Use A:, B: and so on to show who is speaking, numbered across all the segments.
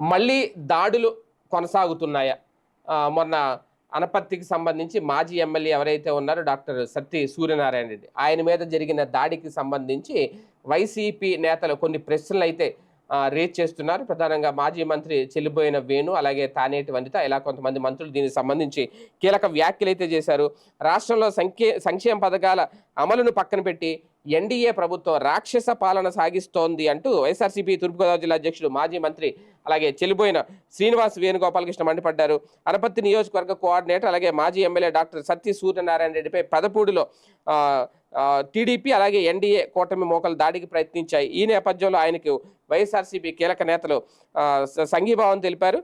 A: మళ్ళీ దాడులు కొనసాగుతున్నాయా? మొన్న అనపర్తికి సంబంధించి మాజీ ఎమ్మెల్యే ఎవరైతే ఉన్నారో డాక్టర్ సత్తి సూర్యనారాయణ రెడ్డి ఆయన మీద జరిగిన దాడికి సంబంధించి వైసీపీ నేతలు కొన్ని ప్రశ్నలు అయితే రేజ్ చేస్తున్నారు. ప్రధానంగా మాజీ మంత్రి చెల్లిపోయిన వేణు అలాగే తానేటి వనిత ఇలా కొంతమంది మంత్రులు దీనికి సంబంధించి కీలక వ్యాఖ్యలు అయితే చేశారు. రాష్ట్రంలో సంఖ్య సంక్షేమ పథకాల అమలును పక్కన పెట్టి ఎన్డీఏ ప్రభుత్వం రాక్షస పాలన సాగిస్తోంది అంటూ వైఎస్ఆర్సీపీ తూర్పుగోదావరి జిల్లా అధ్యక్షుడు మాజీ మంత్రి అలాగే చెల్లిపోయిన శ్రీనివాస్ వేణుగోపాలకృష్ణ మండిపడ్డారు. అనపత్తి నియోజకవర్గ కోఆర్డినేటర్ అలాగే మాజీ ఎమ్మెల్యే డాక్టర్ సత్య సూర్యనారాయణ రెడ్డిపై పదపూడిలో టీడీపీ అలాగే ఎన్డీఏ కూటమి మోకలు దాడికి ప్రయత్నించాయి. ఈ నేపథ్యంలో ఆయనకు వైఎస్ఆర్సీపీ కీలక నేతలు సంఘీభావం తెలిపారు.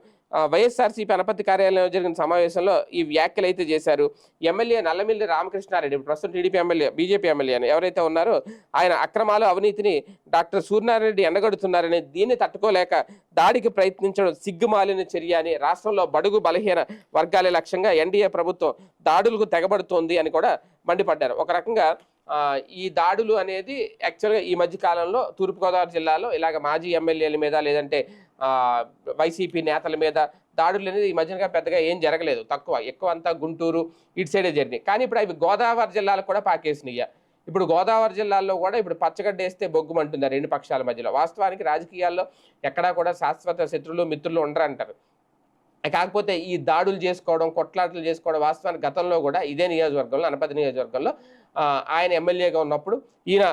A: వైఎస్ఆర్సీపీ పనపతి కార్యాలయంలో జరిగిన సమావేశంలో ఈ వ్యాఖ్యలు అయితే చేశారు. ఎమ్మెల్యే నల్లమిల్లి రామకృష్ణారెడ్డి ప్రస్తుతం టీడీపీ ఎమ్మెల్యే బీజేపీ ఎమ్మెల్యే అని ఎవరైతే ఉన్నారో ఆయన అక్రమాలు అవినీతిని డాక్టర్ సూర్యనారాయణరెడ్డి ఎండగడుతున్నారని దీన్ని తట్టుకోలేక దాడికి ప్రయత్నించడం సిగ్గుమాలిన చర్య అని రాష్ట్రంలో బడుగు బలహీన వర్గాల లక్ష్యంగా ఎన్డీఏ ప్రభుత్వం దాడులకు తెగబడుతోంది అని కూడా మండిపడ్డారు. ఒక రకంగా ఈ దాడులు అనేది యాక్చువల్గా ఈ మధ్య కాలంలో తూర్పుగోదావరి జిల్లాలో ఇలాగ మాజీ ఎమ్మెల్యేల మీద లేదంటే వైసీపీ నేతల మీద దాడులు అనేది ఈ మధ్యనగా పెద్దగా ఏం జరగలేదు. తక్కువ. ఎక్కువ అంతా గుంటూరు ఇటు సైడే జరిగినాయి. కానీ ఇప్పుడు అవి గోదావరి జిల్లాలకు కూడా పాకేసినాయి ఇప్పుడు గోదావరి జిల్లాలో కూడా ఇప్పుడు పచ్చగడ్డ వేస్తే బొగ్గుమంటుంది రెండు పక్షాల మధ్యలో. వాస్తవానికి రాజకీయాల్లో ఎక్కడా కూడా శాశ్వత శత్రులు మిత్రులు ఉండరు అంటారు కాకపోతే ఈ దాడులు చేసుకోవడం కొట్లాటలు చేసుకోవడం వాస్తవానికి గతంలో కూడా ఇదే నియోజకవర్గంలో అనపతి నియోజకవర్గంలో ఆయన ఎమ్మెల్యేగా ఉన్నప్పుడు ఈయన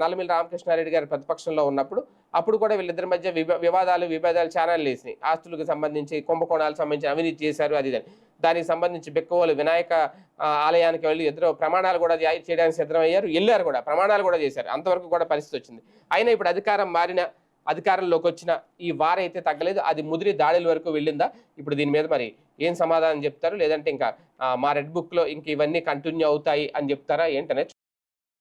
A: నల్లమిల్లి రామకృష్ణారెడ్డి గారి ప్రతిపక్షంలో ఉన్నప్పుడు అప్పుడు కూడా వీళ్ళిద్దరి మధ్య వివాదాలు విభేదాలు చాలా వేసినాయి ఆస్తులకు సంబంధించి కుంభకోణాలకు సంబంధించి అవినీతి చేశారు అది దానికి సంబంధించి బెక్కవోలు వినాయక ఆలయానికి వెళ్ళి ఇద్దరు ప్రమాణాలు కూడా చేయడానికి సిద్ధమయ్యారు వెళ్ళారు కూడా ప్రమాణాలు కూడా చేశారు. అంతవరకు కూడా పరిస్థితి వచ్చింది. అయినా ఇప్పుడు అధికారం మారిన అధికారంలోకి వచ్చిన ఈ వారైతే అయితే తగ్గలేదు. అది ముదిరి దాడుల వరకు వెళ్ళిందా? ఇప్పుడు దీని మీద మరి ఏం సమాధానం చెప్తారు? లేదంటే ఇంకా మా రెడ్ బుక్లో ఇంక ఇవన్నీ కంటిన్యూ అవుతాయి అని చెప్తారా? ఏంటనే